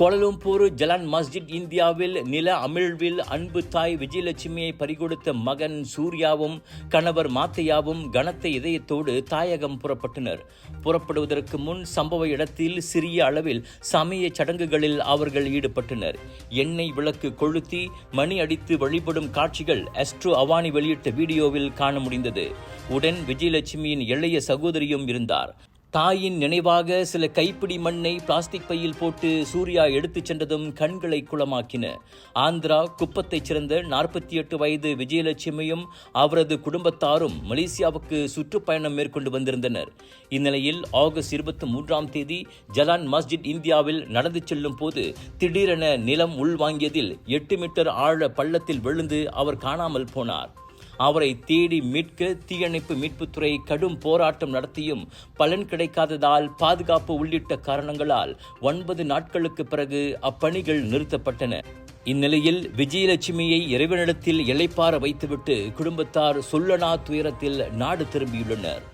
கோலலம்பூர் ஜலான் மஸ்ஜித் இந்தியாவில் நில அமிழ்வில் அன்பு தாய் விஜயலட்சுமியை பறிகொடுத்த மகன் சூர்யாவும் கணவர் மாத்தையாவும் கனத்த இதயத்தோடு தாயகம் புறப்பட்டனர். புறப்படுவதற்கு முன் சம்பவ இடத்தில் சிறிய அளவில் சமய சடங்குகளில் அவர்கள் ஈடுபட்டனர். எண்ணெய் விளக்கு கொளுத்தி மணி அடித்து வழிபடும் காட்சிகள் அஸ்ட்ரோ அவானி வெளியிட்ட வீடியோவில் காண முடிந்தது. உடன் விஜயலட்சுமியின் இளைய சகோதரியும் இருந்தார். தாயின் நினைவாக சில கைப்பிடி மண்ணை பிளாஸ்டிக் பையில் போட்டு சூர்யா எடுத்துச் சென்றதும் கண்களை குளமாக்கின. ஆந்திரா குப்பத்தைச் சேர்ந்த நாற்பத்தி எட்டு வயது விஜயலட்சுமியும் அவரது குடும்பத்தாரும் மலேசியாவுக்கு சுற்றுப்பயணம் மேற்கொண்டு வந்திருந்தனர். இந்நிலையில் ஆகஸ்ட் இருபத்தி மூன்றாம் தேதி ஜலான் மஸ்ஜித் இந்தியாவில் நடந்து செல்லும் போது திடீரென நிலம் உள்வாங்கியதில் எட்டு மீட்டர் ஆழ பள்ளத்தில் விழுந்து அவர் காணாமல் போனார். அவரை தேடி மீட்க தீயணைப்பு மீட்புத்துறை கடும் போராட்டம் நடத்தியும் பலன் கிடைக்காததால் பாதுகாப்பு உள்ளிட்ட காரணங்களால் ஒன்பது நாட்களுக்கு பிறகு அப்பணிகள் நிறுத்தப்பட்டன. இந்நிலையில் விஜயலட்சுமியை இறைவனிடத்தில் இழைப்பார வைத்துவிட்டு குடும்பத்தார் சொல்லனா துயரத்தில் நாடு திரும்பியுள்ளனர்.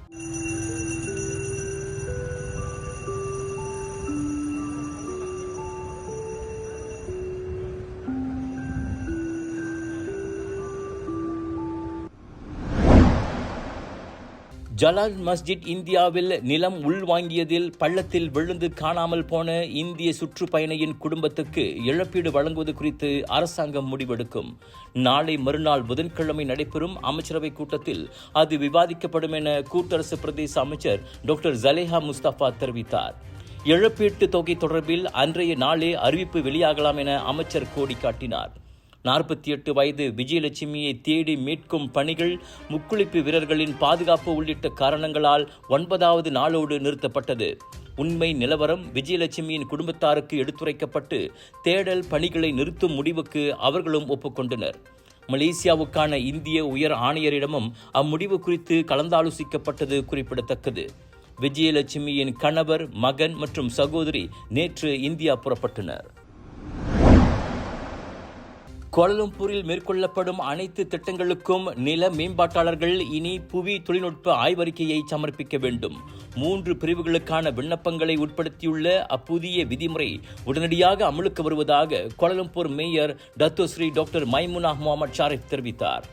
ஜலால் மஸ்ஜித் இந்தியாவில் நிலம் உள்வாங்கியதில் பள்ளத்தில் விழுந்து காணாமல் போன இந்திய சுற்றுப்பயணியின் குடும்பத்துக்கு இழப்பீடு வழங்குவது குறித்து அரசாங்கம் முடிவெடுக்கும். நாளை மறுநாள் புதன்கிழமை நடைபெறும் அமைச்சரவை கூட்டத்தில் அது விவாதிக்கப்படும் என கூட்டரசு பிரதேச அமைச்சர் டாக்டர் ஜலேஹா முஸ்தபா தெரிவித்தார். இழப்பீட்டு தொகை தொடர்பில் அன்றைய நாளே அறிவிப்பு வெளியாகலாம் என அமைச்சர் கோடி காட்டினார் நாற்பத்தி எட்டு வயது விஜயலட்சுமியை தேடி மீட்கும் பணிகள் முக்குளிப்பு வீரர்களின் பாதுகாப்பு உள்ளிட்ட காரணங்களால் ஒன்பதாவது நாளோடு நிறுத்தப்பட்டது. உண்மை நிலவரம் விஜயலட்சுமியின் குடும்பத்தாருக்கு எடுத்துரைக்கப்பட்டு தேடல் பணிகளை நிறுத்தும் முடிவுக்கு அவர்களும் ஒப்புக்கொண்டனர். மலேசியாவுக்கான இந்திய உயர் ஆணையரிடமும் அம்முடிவு குறித்து கலந்தாலோசிக்கப்பட்டது குறிப்பிடத்தக்கது. விஜயலட்சுமியின் கணவர் மகன் மற்றும் சகோதரி நேற்று இந்தியா புறப்பட்டனர். கோலலம்பூரில் மேற்கொள்ளப்படும் அனைத்து திட்டங்களுக்கும் நில மேம்பாட்டாளர்கள் இனி புவி தொழில்நுட்ப ஆய்வறிக்கையை சமர்ப்பிக்க வேண்டும். மூன்று பிரிவுகளுக்கான விண்ணப்பங்களை உட்படுத்தியுள்ள அப்புதிய விதிமுறை உடனடியாக அமலுக்கு வருவதாக Kuala Lumpur mayor Sri doctor Maimunah Mohammad Sharif தெரிவித்தார்.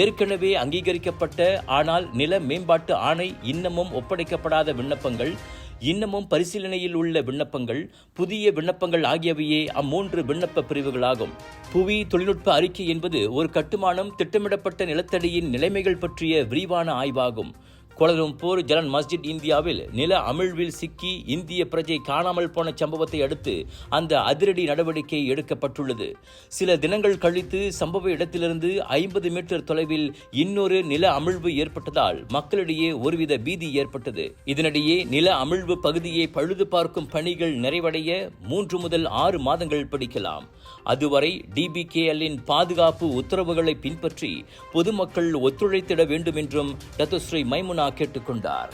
ஏற்கனவே அங்கீகரிக்கப்பட்ட ஆனால் நில மேம்பாட்டு ஆணை இன்னமும் ஒப்படைக்கப்படாத விண்ணப்பங்கள் இன்னமும் பரிசீலனையில் உள்ள விண்ணப்பங்கள் புதிய விண்ணப்பங்கள் ஆகியவையே அம்மூன்று விண்ணப்ப பிரிவுகளாகும். புவி தொழில்நுட்ப அறிக்கை என்பது ஒரு கட்டுமானம் திட்டமிடப்பட்ட நிலத்தடியின் நிலைமைகள் பற்றிய விரிவான ஆய்வாகும். கோலலம்பூர் ஜலன் மஸ்ஜித் இந்தியாவில் நில அமிழ்வில் சிக்கி இந்திய பிரஜை காணாமல் போன சம்பவத்தை அடுத்து அந்த அதிரடி நடவடிக்கை எடுக்கப்பட்டுள்ளது. சில தினங்கள் கழித்து சம்பவ இடத்திலிருந்து ஐம்பது மீட்டர் தொலைவில் இன்னொரு நில அமிழ்வு ஏற்பட்டதால் மக்களிடையே ஒருவித பீதி ஏற்பட்டது. இதனிடையே நில அமிழ்வு பகுதியை பழுது பார்க்கும் பணிகள் நிறைவடைய மூன்று முதல் ஆறு மாதங்கள் பிடிக்கலாம். அதுவரை டிபிகேஎல்லின் பாதுகாப்பு உத்தரவுகளை பின்பற்றி பொதுமக்கள் ஒத்துழைத்திட வேண்டும் என்றும் டத்துஸ்ரீ மைமுனா கேட்டுக்கொண்டார்.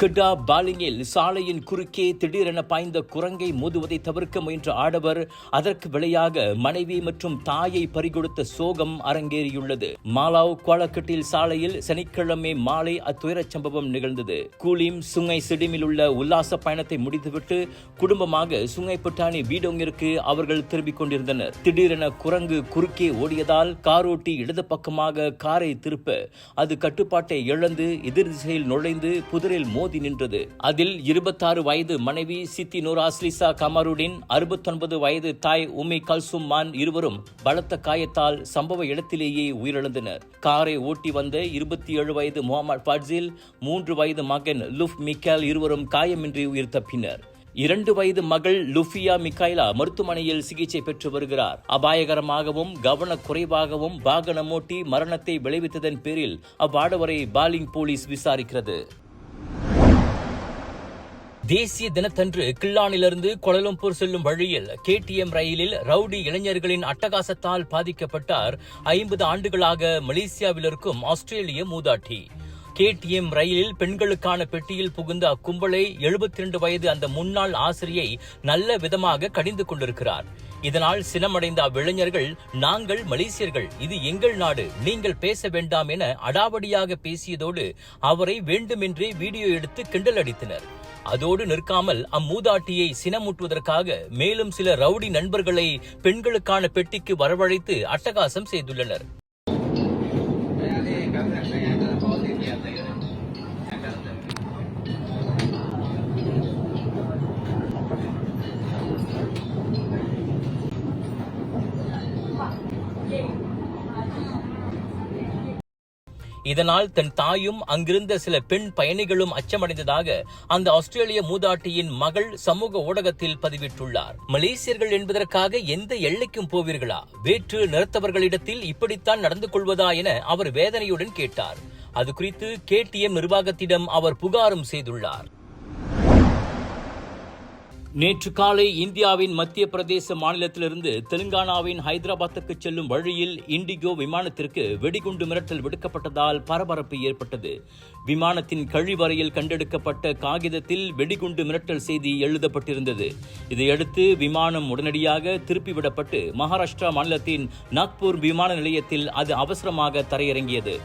கிட்டா பாலிங்கில் சாலையின் குறுக்கே திடீரென பாய்ந்த குரங்கை மோதுவதை தவிர்க்க முயன்ற ஆடவர் அதற்கு விளையாக மனைவி மற்றும் தாயை பறிகொடுத்த சோகம் அரங்கேறியுள்ளது. மாலாவ் கோலக்கட்டில் சாலையில் சனிக்கிழமை மாலை அத்துயரச் சம்பவம் நிகழ்ந்தது. கூலிம் சுங்கை சிடிமில் உள்ள உல்லாச பயணத்தை முடித்துவிட்டு குடும்பமாக சுங்கை பட்டாணி வீடோங்கிற்கு அவர்கள் திரும்பிக் கொண்டிருந்தனர். திடீரென குரங்கு குறுக்கே ஓடியதால் காரோட்டி இடது பக்கமாக காரை திருப்ப அது கட்டுப்பாட்டை இழந்து எதிர் திசையில் நுழைந்து புதிரில் மோதி நின்றது. அதில் இருபத்தாறு வயது மனைவி சித்தி நூர் அஸ்லிசா கமருடின் அறுபத்தொன்பது வயது தாய் உமி கல்சும் மான் இருவரும் பலத்த காயத்தால் சம்பவ இடத்திலேயே உயிரிழந்தனர். காரை ஓட்டி வந்த இருபத்தி ஏழு வயது முகமது ஃபட்சில் மூன்று வயது மகன் லுஃப் மிக்கேல் இருவரும் காயமின்றி உயிர் தப்பினர். இரண்டு வயது மகள் லுஃபியா மிக்கைலா மருத்துவமனையில் சிகிச்சை பெற்று வருகிறார். அபாயகரமாகவும் கவனக்குறைவாகவும் வாகனம் ஓட்டி மரணத்தை விளைவித்ததன் பேரில் அவ்வாடவரை பாலிங் போலீஸ் விசாரிக்கிறது. தேசிய தினத்தன்று கில்லானிலிருந்து கொலலம்பூர் செல்லும் வழியில் கேடிஎம் ரயிலில் ரவுடி இளைஞர்களின் அட்டகாசத்தால் பாதிக்கப்பட்டார் ஐம்பது ஆண்டுகளாக மலேசியாவில் இருக்கும் ஆஸ்திரேலிய மூதாட்டி. கேடிஎம் ரயிலில் பெண்களுக்கான பெட்டியில் புகுந்த அக்கும்பலை 72 வயது அந்த முன்னாள் ஆசிரியை நல்ல விதமாக கடிந்து கொண்டிருக்கிறார். இதனால் சினமடைந்த அவ்விளைஞர்கள் நாங்கள் மலேசியர்கள் இது எங்கள் நாடு நீங்கள் பேச வேண்டாம் என அடாவடியாக பேசியதோடு அவரை வேண்டுமென்றே வீடியோ எடுத்து கிண்டல் அடித்தனர் அதோடு நிற்காமல் அம்மூதாட்டியை சினமூட்டுவதற்காக மேலும் சில ரவுடி நண்பர்களை பெண்களுக்கான பெட்டிக்கு வரவழைத்து அட்டகாசம் செய்துள்ளனர். இதனால் தன் தாயும் அங்கிருந்த சில பெண் பயணிகளும் அச்சமடைந்ததாக அந்த ஆஸ்திரேலிய மூதாட்டியின் மகள் சமூக ஊடகத்தில் பதிவிட்டுள்ளார். மலேசியர்கள் என்பதற்காக எந்த எல்லைக்கும் போவீர்களா? வேற்று நிறுத்தவர்களிடத்தில் இப்படித்தான் நடந்து கொள்வதா என அவர் வேதனையுடன் கேட்டார். அது குறித்து கேடிஎம் நிர்வாகத்திடம் அவர் புகாரும் செய்துள்ளார். நேற்று காலை இந்தியாவின் மத்திய பிரதேச மாநிலத்திலிருந்து தெலுங்கானாவின் ஹைதராபாத்துக்கு செல்லும் வழியில் இண்டிகோ விமானத்திற்கு வெடிகுண்டு மிரட்டல் விடுக்கப்பட்டதால் பரபரப்பு ஏற்பட்டது. விமானத்தின் கழிவறையில் கண்டெடுக்கப்பட்ட காகிதத்தில் வெடிகுண்டு மிரட்டல் செய்தி எழுதப்பட்டிருந்தது. இதையடுத்து விமானம் உடனடியாக திருப்பிவிடப்பட்டு மகாராஷ்டிரா மாநிலத்தின் நாக்பூர் விமான நிலையத்தில் அது அவசரமாக தரையிறங்கியது.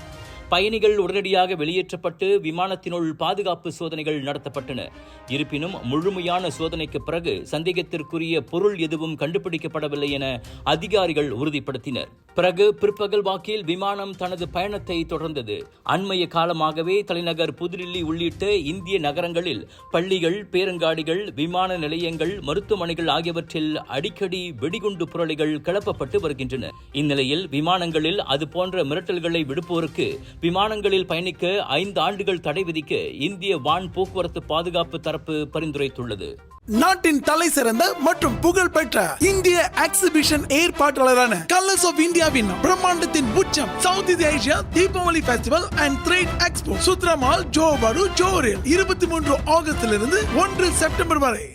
பயணிகள் உடனடியாக வெளியேற்றப்பட்டு விமானத்தினுள் பாதுகாப்பு சோதனைகள் நடத்தப்பட்டன. இருப்பினும் முழுமையான சோதனைக்கு பிறகு சந்தேகத்திற்குரிய பொருள் எதுவும் கண்டுபிடிக்கப்படவில்லை என அதிகாரிகள் உறுதிப்படுத்தினர். பிறகு பிற்பகல் வாக்கில் விமானம் தனது பயணத்தை தொடர்ந்தது. அண்மைய காலமாகவே தலைநகர் புதுடில்லி உள்ளிட்ட இந்திய நகரங்களில் பள்ளிகள் பேரங்காடிகள் விமான நிலையங்கள் மருத்துவமனைகள் ஆகியவற்றில் அடிக்கடி வெடிகுண்டு புரளிகள் கிளப்பப்பட்டு வருகின்றன. இந்நிலையில் விமானங்களில் அதுபோன்ற மிரட்டல்களை விடுப்போருக்கு விமானங்களில் பயணிக்க ஐந்து ஆண்டுகள் தடை விதிக்க இந்திய வான் போக்குவரத்து பாதுகாப்பு தரப்பு பரிந்துரைத்துள்ளது. நாட்டின் தலை சிறந்த மற்றும் புகழ்பெற்ற இந்திய எக்ஸிபிஷன் ஏற்பாட்டாளரான கலர்ஸ் ஆஃப் இந்தியாவின் பிரம்மாண்டத்தின் உச்சம் சவுத் இந்திய Asia Deepavali festival and trade expo சுத்ரமால் ஜோபாடு ஜோரில் இருபத்தி மூன்று ஆகஸ்டிலிருந்து ஒன்று செப்டம்பர் வரை.